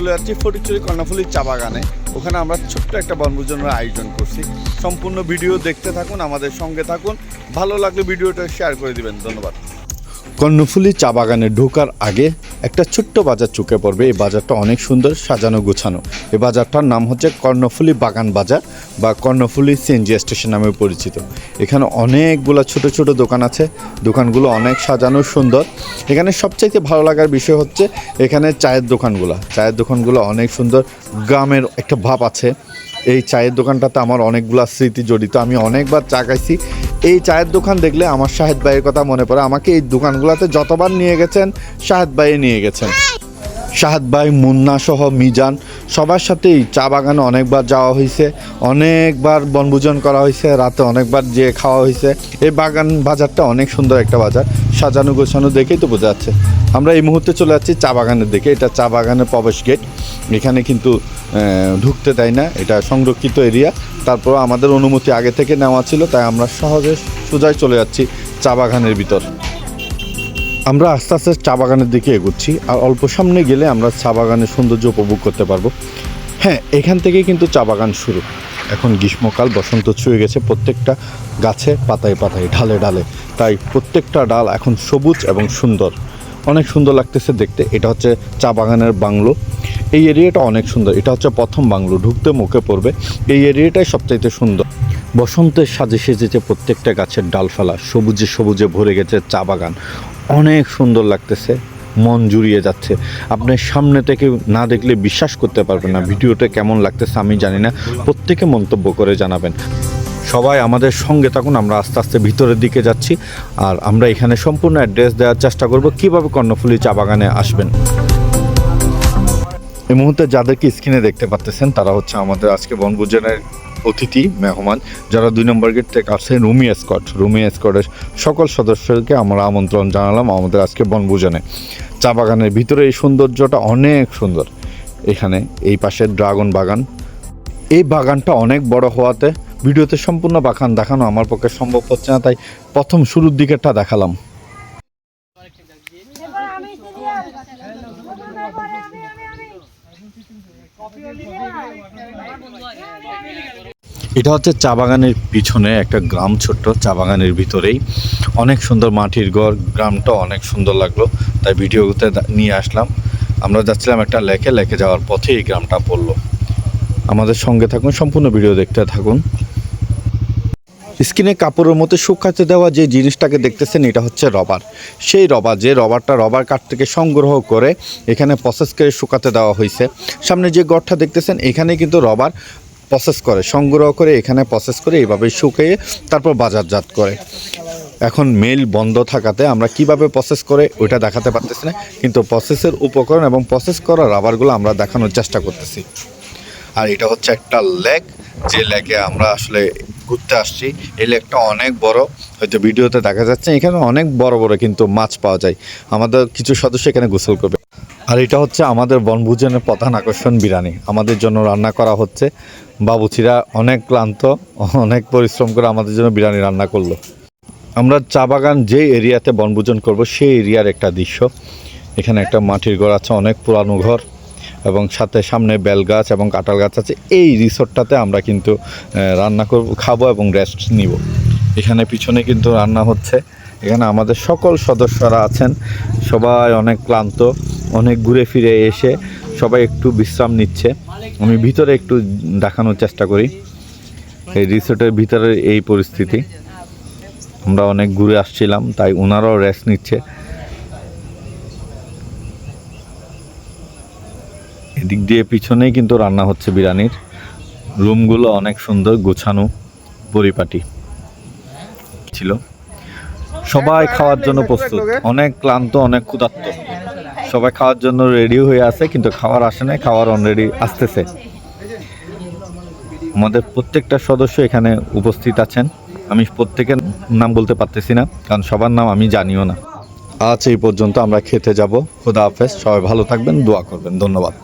চলে যাচ্ছি ফটিকচুরি কর্ণফুলির চা বাগানে। ওখানে আমরা ছোট্ট একটা বনভোজনের আয়োজন করছি। সম্পূর্ণ ভিডিও দেখতে থাকুন, আমাদের সঙ্গে থাকুন। ভালো লাগলে ভিডিওটা শেয়ার করে দিবেন। ধন্যবাদ। কর্ণফুলি চা বাগানে ঢোকার আগে একটা ছোট্ট বাজার চুকে পড়বে। এই বাজারটা অনেক সুন্দর, সাজানো, গোছানো। এই বাজারটার নাম হচ্ছে কর্ণফুলি বাগান বাজার বা কর্ণফুলি সিএনজি স্টেশন নামে পরিচিত। এখানে অনেকগুলো ছোট ছোট দোকান আছে। দোকানগুলো অনেক সাজানো সুন্দর। এখানে সবচাইতে ভালো লাগার বিষয় হচ্ছে এখানে চায়ের দোকানগুলো। চায়ের দোকানগুলো অনেক সুন্দর। গ্রামের একটা ভাব আছে। এই চায়ের দোকানটাতে আমার অনেকগুলো স্মৃতি জড়িত। আমি অনেকবার চা খাইছি। এই চায়ের দোকান দেখলে আমার শাহেদ ভাইয়ের কথা মনে পড়ে। আমাকে এই দোকানগুলোতে যতবার নিয়ে গেছেন, শাহেদ ভাই নিয়ে গেছেন। শাহাদ ভাই, মুন্না সহ মিজান, সবার সাথেই চা বাগানে অনেকবার যাওয়া হয়েছে, অনেকবার বনভোজন করা হয়েছে, রাতে অনেকবার যে খাওয়া হয়েছে। এই বাগান বাজারটা অনেক সুন্দর একটা বাজার, সাজানো গোছানো দেখেই তো বোঝা যাচ্ছে। আমরা এই মুহূর্তে চলে যাচ্ছি চা বাগানের দিকে, এটা চা বাগানের প্রবেশ গেট। এখানে কিন্তু ঢুকতে দেয় না, এটা সংরক্ষিত এরিয়া। তারপর আমাদের অনুমতি আগে থেকে নেওয়া ছিল, তাই আমরা সহজে সোজাই চলে যাচ্ছি চা বাগানের ভিতর। আমরা আস্তে আস্তে চা বাগানের দিকে এগোচ্ছি আর অল্প সামনে গেলে আমরা চা বাগানের সৌন্দর্য উপভোগ করতে পারব। হ্যাঁ এখান থেকেই কিন্তু চা বাগান শুরু। এখন গ্রীষ্মকাল, বসন্ত ছুঁয়ে গেছে প্রত্যেকটা গাছে পাতায় পাতায়, ঢালে ঢালে। তাই প্রত্যেকটা ডাল এখন সবুজ এবং সুন্দর। অনেক সুন্দর লাগতেছে দেখতে। এটা হচ্ছে চা বাগানের বাংলো। এই এরিয়াটা অনেক সুন্দর। এটা হচ্ছে প্রথম বাংলো, ঢুকতে মুখে পড়বে। এই এরিয়াটাই সবচাইতে সুন্দর। বসন্তের সাজে সেজেছে প্রত্যেকটা গাছের ডালফালা, সবুজে সবুজে ভরে গেছে চা বাগান। অনেক সুন্দর লাগতেছে, মন জুড়িয়ে যাচ্ছে। আপনার সামনে থেকে না দেখলে বিশ্বাস করতে পারবেন না ভিডিওটা কেমন লাগতেছে আমি জানি না। প্রত্যেকে মন্তব্য করে জানাবেন। সবাই আমাদের সঙ্গে থাকুন, আমরা আস্তে আস্তে ভিতরের দিকে যাচ্ছি। আর আমরা এখানে সম্পূর্ণ অ্যাড্রেস দেওয়ার চেষ্টা করব, কীভাবে কর্ণফুলি চা বাগানে আসবেন। এই মুহূর্তে যাদেরকে স্ক্রিনে দেখতে পাচ্তেছেন, তারা হচ্ছে আমাদের আজকে বনভোজনের অতিথি, মেহমান, যারা দুই নম্বর গেট থেকে আসছে, রুমি স্কট রুমি স্কটের সকল সদস্যকে আমরা আমন্ত্রণ জানালাম আমাদের আজকে বনভোজনে। চা বাগানের ভিতরে এই সৌন্দর্যটা অনেক সুন্দর। এখানে এই পাশে ড্রাগন বাগান। এই বাগানটা অনেক বড় হওয়াতে ভিডিওতে সম্পূর্ণ বাগান দেখানো আমার পক্ষে সম্ভব হচ্ছে না, তাই প্রথম শুরুর দিকেরটা দেখালাম। এটা হচ্ছে চা বাগানের পিছনে একটা গ্রাম ছোট্ট চা বাগানের ভিতরেই। অনেক সুন্দর মাটির ঘর গ্রামটা অনেক সুন্দর লাগল। তাই ভিডিওতে নিয়ে আসলাম। আমরা যাচ্ছিলাম একটা লেকে লেকে যাওয়ার পথে এই গ্রামটা পড়ল। আমাদের সঙ্গে থাকুন, সম্পূর্ণ ভিডিও দেখতে থাকুন। স্কিনে কাপড়ের মতো শুকাতে দেওয়া যে জিনিসটাকে দেখতেছেন, এটা হচ্ছে রবার। সেই রবার, যে রবারটা রবার কাঠ থেকে সংগ্রহ করে এখানে প্রসেস করে শুকাতে দেওয়া হয়েছে। সামনে যে গড়টা দেখতেছেন, এখানে কিন্তু রবার প্রসেস করে, সংগ্রহ করে, এখানে প্রসেস করে এইভাবে শুকিয়ে তারপর বাজারজাত করে। এখন মেল বন্ধ থাকাতে আমরা কীভাবে প্রসেস করে, ওইটা দেখাতে পারতেছি না। কিন্তু প্রসেসের উপকরণ এবং প্রসেস করা রাবারগুলো আমরা দেখানোর চেষ্টা করতেছি। আর এটা হচ্ছে একটা লেক যে লেকে আমরা আসলে ঘুরতে আসছি। এই লেকটা অনেক বড় হয়তো ভিডিওতে দেখা যাচ্ছে, এখানে অনেক বড় বড় কিন্তু মাছ পাওয়া যায়। আমাদের কিছু সদস্য এখানে গোসল করবে। আর এটা হচ্ছে আমাদের বনভোজনের প্রধান আকর্ষণ বিরিয়ানি। আমাদের জন্য রান্না করা হচ্ছে। বাবুচিরা অনেক ক্লান্ত, অনেক পরিশ্রম করে আমাদের জন্য বিরিয়ানি রান্না করল। আমরা চা বাগান যে এরিয়াতে বনভোজন করব, সেই এরিয়ার একটা দৃশ্য। এখানে একটা মাটির ঘর আছে, অনেক পুরানো ঘর। এবং সাথে সামনে বেল গাছ এবং কাঁঠাল গাছ আছে। এই রিসোর্টটাতে আমরা কিন্তু রান্না করব, খাব এবং রেস্ট নিব। এখানে পিছনে কিন্তু রান্না হচ্ছে। এখানে আমাদের সকল সদস্যরা আছেন। সবাই অনেক ক্লান্ত, অনেক ঘুরে ফিরে এসে সবাই একটু বিশ্রাম নিচ্ছে। আমি ভিতরে একটু দেখানোর চেষ্টা করি। এই রিসোর্টের ভিতরে এই পরিস্থিতি। আমরা অনেক ঘুরে আসছিলাম, তাই ওনারাও রেস্ট নিচ্ছে। এদিক দিয়ে পিছনেই কিন্তু রান্না হচ্ছে বিরিয়ানির। রুমগুলো অনেক সুন্দর গোছানো পরিপাটি ছিল। সবাই খাওয়ার জন্য প্রস্তুত। অনেক ক্লান্ত অনেক ক্ষুধার্ত। সবাই খাওয়ার জন্য রেডি হয়ে আছে কিন্তু খাওয়ার আসে নাই খাওয়ার অলরেডি আসতেছে। আমাদের প্রত্যেকটা সদস্য এখানে উপস্থিত আছেন। আমি প্রত্যেকের নাম বলতে পারতেছি না কারণ সবার নাম আমি জানিও না। আজ এই পর্যন্ত আমরা খেতে যাব। খোদা হাফেজ সবাই ভালো থাকবেন দোয়া করবেন। ধন্যবাদ।